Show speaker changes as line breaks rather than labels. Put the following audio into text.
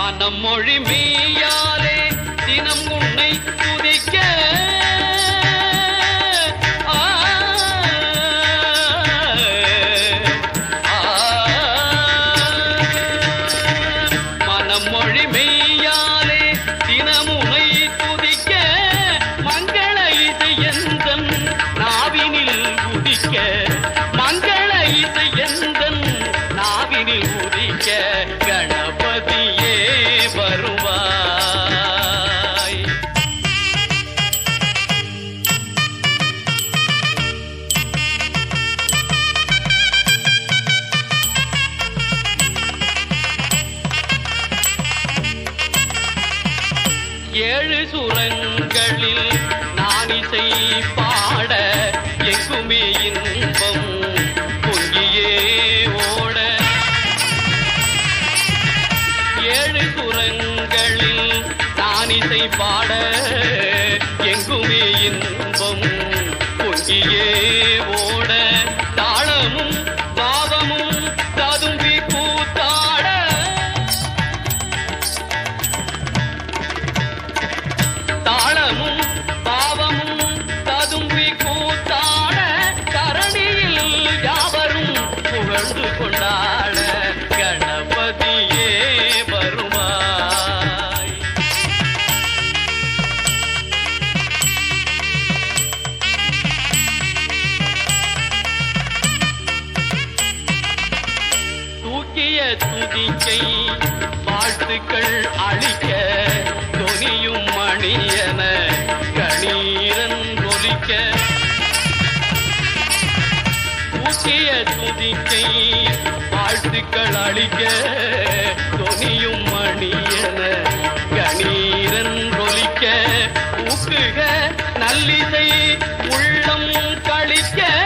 மனம் மொழி மெய்யாலே தினம் உன்னை துதிக்க. மனம் மொழி மெய்யாலே தினம் உன்னை துதிக்க. மங்கள இசை எந்த நாவினில் உதிக்க. மங்கள இசை நாவினில் உதிக்க. ஏழு சுரங்களில் நான் இசை பாட எங்குமே இன்பம் பொங்கியே ஓட. ஏழு சுரங்களில் நான் இசை பாட எங்குமே இன்பம் பொங்கியே முக்கிய துதிக்கை வாழ்த்துக்கள் அழிக்க துணியும் மணியன கணீரன் ஒலிக்க. முக்கிய துதிக்கை வாழ்த்துக்கள் அழிக்க துணியும் மணியன கணீரன் ஒலிக்க. ஊக்குக நல்லிசை உள்ளம் கழிக்க